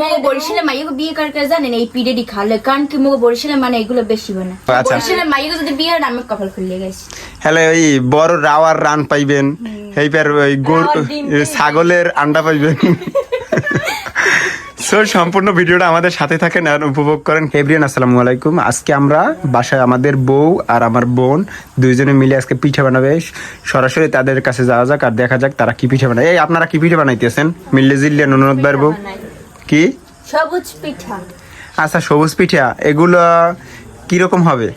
মগো বরিশালে মাইয়াকে বিয়ে কার কার জানেন এই পিরিয়ডই খালে। কারণ কি মগো বরিশালে মানে এগুলো বেশি বানা আচ্ছা। বরিশালে মাইয়াকে যদি বিয়ে হয় আমি কপাল খুলে গেছি। হ্যালো ওই বড় রাওয়ার রান পাইবেন ওই। ছাগলের আন্ডা পাইবেন। সো সম্পূর্ণ ভিডিওটা আমাদের সাথে থাকেন আর উপভোগ করেন। এভরিয়ান আসসালামু আলাইকুম। আজকে আমরা বাসায় আমাদের বউ আর আমার বোন দুইজনে মিলে আজকে পিঠা বানাবে। সরাসরি তাদের কাছে যাওয়া যাক আর দেখা যাক তারা কি পিঠা বানায়। এই আপনারা কি পিঠা বানাইতেছেন? মিল্লে জিল্লিয়া ননদ বার বউ। কি? সবুজ পিঠা। আচ্ছা সবুজ পিঠা। এগুলো কীরকম হবে?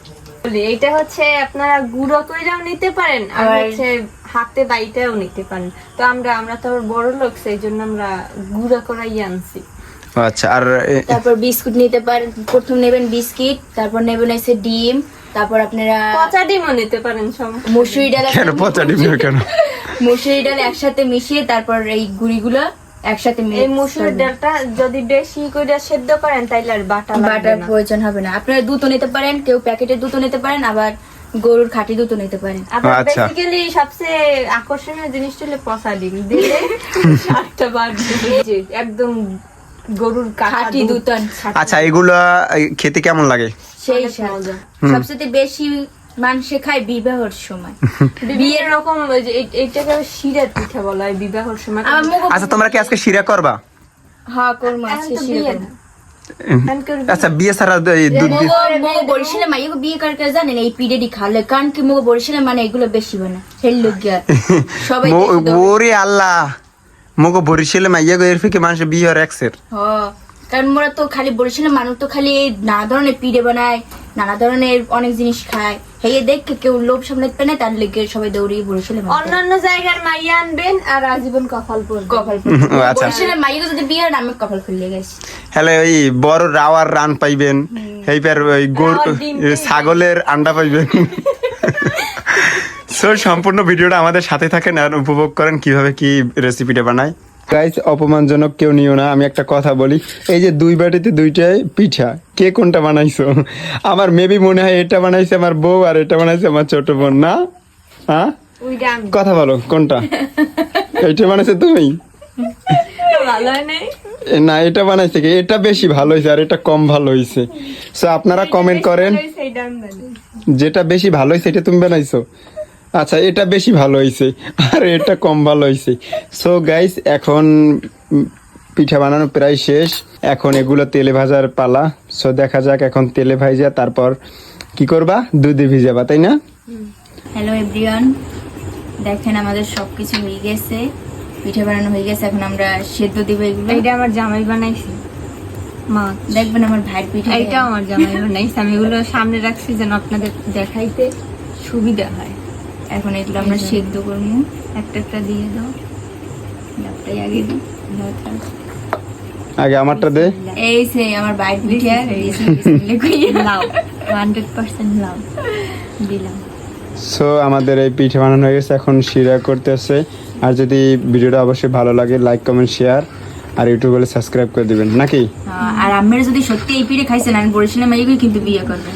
বলি, এইটা হচ্ছে আপনারা গুঁড়ো কইরাও নিতে পারেন আর হচ্ছে হাতে বাইটাও নিতে পারেন। তো আমরা আমরা তো বড় লোক সেই জন্য আমরা গুঁড়ো করাই আনছি। আচ্ছা আর তারপর বিস্কুট নিতে পারেন প্রথম নেবেন বিস্কিট তারপর নেবেন এসে ডিম তারপর আপনারা পচা ডিমও নিতে পারেন সব মুসুরি ডাল কেন পচা ডিম কেন? মুসুরি ডাল একসাথে মিশিয়ে তারপর এই গুড়িগুলো একসাথে এই মসুর ডালটা যদি বেশি করে সেদ্ধ করেন তাইলে আর বাটা বাটার প্রয়োজন হবে না। আপনারা নিতে পারেন কেউ প্যাকেটের নিতে পারেন আবার গরুর খাঁটি নিতে পারেন। আবার আচ্ছা। বেসিক্যালি সবচেয়ে আকর্ষণীয় জিনিসটা হলো পচা ডিম। দিলে একদম গরুর কাটা খাঁটি দুধ। দুধ আচ্ছা এগুলো খেতে কেমন লাগে? সেই। সবচেয়ে বেশি মানুষে খায় বিবাহর সময়। বিয়ের রকম ওই যে এই- এইটাকে শিরার পিঠা বলা হয় বিবাহের সময়। আচ্ছা তোমরা কি আজকে শিরা করবা? হ্যাঁ করব আজকে শিরা আচ্ছা বিয়ে ছাড়া দুধ দিয়ে- মগো- মগো বরিশালে বিয়ে কার কার জানেন এই পিরিয়ডই খালে। কারণ কি মগো বরিশালে মানে এগুলো বেশি বানা হেল গিয়া সবাই। ওরে আল্লাহ। মগো বরিশালে মাইয়া ফিকে মানুষ বিয়ে আর একসের কারণ মোরা তো খালি বরিশালে মানুষ তো খালি এই নানা ধরনের পিঠে বানায় নানা ধরনের অনেক জিনিস খায়। হেয়ে দেখে কেউ লোভ সামলাতে পারে না তার লেগে সবাই দৌড়িয়ে বরিশালে অন্যান্য জায়গার মাইয়া আনবেন আর আজীবন কপাল পড়বে। কপাল আচ্ছা। বরিশালে যদি বিয়ে হয় আমি কপাল খুলে গেছি হ্যালো ওই বড় রাওয়ার রান পাইবেন এইবার ওই গরু। ছাগলের আন্ডা পাইবেন। সো সম্পূর্ণ ভিডিওটা আমাদের সাথে থাকেন আর উপভোগ করেন কীভাবে কি রেসিপিটা বানায়। গাইস অপমানজনক কেউ নিও না আমি একটা কথা বলি। এই যে দুই বাটিতে দুইটাই পিঠা কে কোনটা বানাইছো? আমার মেবি মনে হয় এটা বানাইছে আমার বউ আর এটা বানাইছে আমার ছোট বোন না? হ্যাঁ? কথা বলো কোনটা? এটা বানাইছে তুমি? না এটা বানাইছে কি? এটা বেশি ভালো হয়েছে আর এটা কম ভালো হয়েছে সো আপনারা কমেন্ট করেন। যেটা বেশি ভালো হয়েছে এটা তুমি বানাইছো? আচ্ছা এটা বেশি ভালো হয়েছে আর এটা কম ভালো হয়েছে সো গাইস এখন পিঠা বানানো প্রায় শেষ। এখন এগুলো তেলে ভাজার পালা। সো দেখা যাক এখন তেলে ভাজা তারপর কি করবা? দুধে ভিজাবা তাই না? হ্যালো এভরিওয়ান দেখেন আমাদের সব কিছু হয়ে গেছে। পিঠে বানানো হয়ে গেছে এখন আমরা সেদ্ধ দিব এগুলো। এইটা আমার জামাই বানাইছি। মা দেখবেন আমার ভাইয়ের পিঠে এটা আমার জামাই বানাইছে। আমি এগুলো সামনে রাখছি যেন আপনাদের দেখাইতে সুবিধা হয়। এখন এগুলো আমরা সেদ্ধ করব। একটা একটা দিয়ে দাও। একটাই আগে দিই। আগে আমারটা দে। এই সে আমার কইয়া। লাভ হান্ড্রেড পার্সেন্ট লাভ দিলাম। সো আমাদের এই পিঠে বানানো হয়ে গেছে। এখন শিরা করতেছে। আর যদি ভিডিওটা অবশ্যই ভালো লাগে লাইক কমেন্ট শেয়ার আর ইউটিউব বলে সাবস্ক্রাইব করে দিবেন। নাকি? হ্যাঁ, আর আমের যদি সত্যি এই পিঠে খাইছেন আমি বরিশালে মাইকে কিন্তু বিয়ে করবেন।